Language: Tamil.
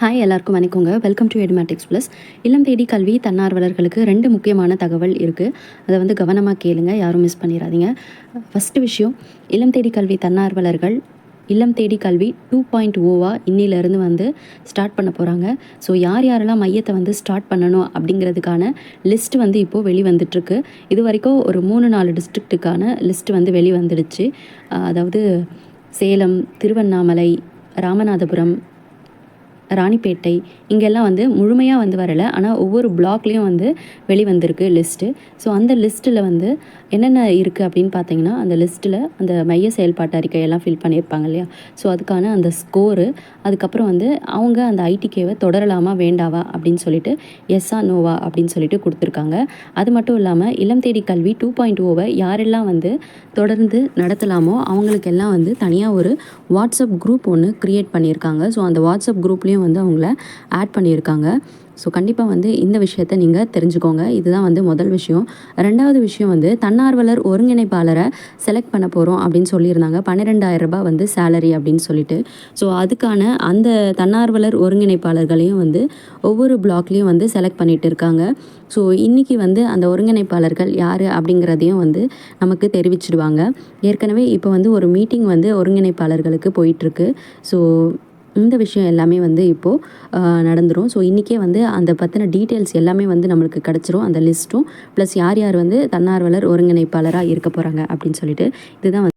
ஹாய் எல்லாருக்கும் வணக்கங்க. வெல்கம் டு எடுமேட்டிக்ஸ் ப்ளஸ் இல்லம் தேடி கல்வி தன்னார்வலர்களுக்கு ரெண்டு முக்கியமான தகவல் இருக்குது அதை வந்து கவனமாக கேளுங்க யாரும் மிஸ் பண்ணிடாதீங்க ஃபஸ்ட்டு விஷயம் இல்லம் தேடி கல்வி தன்னார்வலர்கள் இல்லம் தேடி கல்வி டூ பாயிண்ட் ஓவா oh இன்னிலேருந்து வந்து ஸ்டார்ட் பண்ண போகிறாங்க ஸோ யார் யாரெல்லாம் மையத்தை வந்து ஸ்டார்ட் பண்ணணும் அப்படிங்கிறதுக்கான லிஸ்ட் வந்து இப்போது வெளிவந்துட்டுருக்கு. இது வரைக்கும் ஒரு மூணு நாலு டிஸ்ட்ரிக்ட்டுக்கான லிஸ்ட் வந்து வெளிவந்துடுச்சு. வந்துடுச்சு அதாவது சேலம் திருவண்ணாமலை ராமநாதபுரம் ராணிப்பேட்டை இங்கெல்லாம் வந்து முழுமையாக வந்து வரலை. ஆனால் ஒவ்வொரு பிளாக்லேயும் வந்து வெளிவந்திருக்கு லிஸ்ட்டு ஸோ அந்த லிஸ்ட்டில் வந்து என்னென்ன இருக்குது அப்படின்னு பார்த்தீங்கன்னா அந்த லிஸ்ட்டில் அந்த மைய செயல்பாட்டு அறிக்கையெல்லாம் ஃபில் பண்ணியிருப்பாங்க இல்லையா? ஸோ அதுக்கான அந்த ஸ்கோரு அதுக்கப்புறம் வந்து அவங்க அந்த ஐடிகேவை தொடரலாமா வேண்டாவா அப்படின்னு சொல்லிட்டு எஸ்ஆ நோவா அப்படின்னு சொல்லிட்டு கொடுத்துருக்காங்க. அது மட்டும் இல்லாமல் இளம் தேடி கல்வி டூ பாயிண்ட் ஓவை யாரெல்லாம் வந்து தொடர்ந்து நடத்தலாமோ அவங்களுக்கெல்லாம் வந்து தனியாக ஒரு வாட்ஸ்அப் குரூப் ஒன்று க்ரியேட் பண்ணியிருக்காங்க. ஸோ அந்த வாட்ஸ்அப் குரூப்லேயும் வந்து அவங்கள ஆட் பண்ணியிருக்காங்க. ஸோ கண்டிப்பாக வந்து இந்த விஷயத்த நீங்கள் தெரிஞ்சுக்கோங்க. இதுதான் வந்து முதல் விஷயம். ரெண்டாவது விஷயம் வந்து தன்னார்வலர் ஒருங்கிணைப்பாளரை செலக்ட் பண்ண போகிறோம் அப்படின்னு சொல்லியிருந்தாங்க. பன்னிரெண்டாயிரம் ரூபாய் வந்து சேலரி அப்படின்னு சொல்லிட்டு. ஸோ அதுக்கான அந்த தன்னார்வலர் ஒருங்கிணைப்பாளர்களையும் வந்து ஒவ்வொரு பிளாக்லேயும் வந்து செலக்ட் பண்ணிட்டு இருக்காங்க. ஸோ இன்றைக்கி வந்து அந்த ஒருங்கிணைப்பாளர்கள் யார் அப்படிங்கிறதையும் வந்து நமக்கு தெரிவிச்சிடுவாங்க. ஏற்கனவே இப்போ வந்து ஒரு மீட்டிங் வந்து ஒருங்கிணைப்பாளர்களுக்கு போயிட்டுருக்கு ஸோ இந்த விஷயம் எல்லாமே வந்து இப்போது நடந்துடும் ஸோ இன்றைக்கே வந்து அந்த பற்றின டீட்டெயில்ஸ் எல்லாமே வந்து நம்மளுக்கு கிடச்சிரும். அந்த லிஸ்ட்டும் ப்ளஸ் யார் யார் வந்து தன்னார்வலர் ஒருங்கிணைப்பாளராக இருக்க போகிறாங்க அப்படின்னு சொல்லிட்டு இதுதான் வந்து